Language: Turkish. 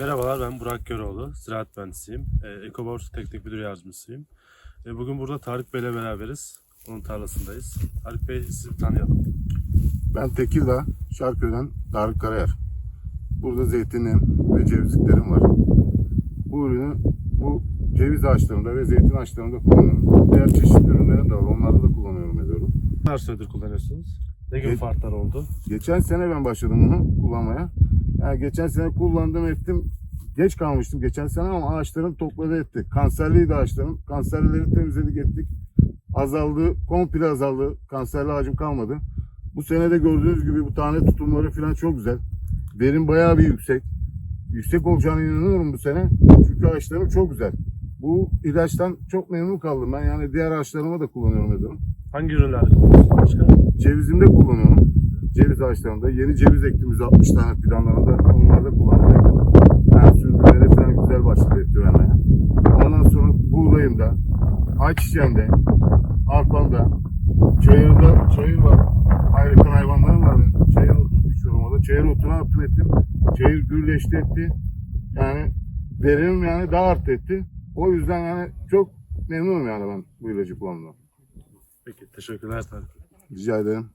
Merhabalar ben Burak Göroğlu, ziraat mühendisiyim. Ee, Ekobors Teknik Müdür Yardımcısıyım. Ee, bugün burada Tarık Bey'le beraberiz. Onun tarlasındayız. Tarık Bey sizi tanıyalım. Ben Tekirdağ, Şarköy'den Tarık Karayar. Burada zeytinim ve cevizliklerim var. Bu ürünü bu ceviz ağaçlarında ve zeytin ağaçlarında kullanıyorum. Diğer çeşitli ürünlerim de var. Onlarda da kullanıyorum ediyorum. Ne kadar süredir kullanıyorsunuz? Ne gibi farklar oldu? Geçen sene ben başladım bunu kullanmaya. Yani geçen sene kullandım ettim. Geç kalmıştım geçen sene ama ağaçlarım topladı etti. Kanserliydi ağaçlarım. Kanserlileri temizledik ettik. Azaldı. Komple azaldı. Kanserli ağacım kalmadı. Bu sene de gördüğünüz gibi bu tane tutumları falan çok güzel. Verim bayağı bir yüksek. Yüksek olacağına inanıyorum bu sene. Çünkü ağaçlarım çok güzel. Bu ilaçtan çok memnun kaldım ben. Yani diğer ağaçlarıma da kullanıyorum ediyorum. Hangi ürünler başka? Cevizimde kullanıyorum. Ceviz ağaçlarında. Yeni ceviz ektim 160 tane planlarında. Onlarda kullanıyorum. Yani sürdürmeleri falan güzel başladı etti vermeye. Ondan sonra buğdayımda, ayçiçeğimde, arpamda, çayırda, çayır var. Ayrıca hayvanlarım var. benim. Çayır otu biçiyorum orada. Çayır otunu attım ettim. Çayır gürleşti etti. Yani verimim yani daha arttı etti. O yüzden yani çok memnunum yani ben bu ilacı kullanımdan. Peki teşekkürler Tarık. Rica ederim.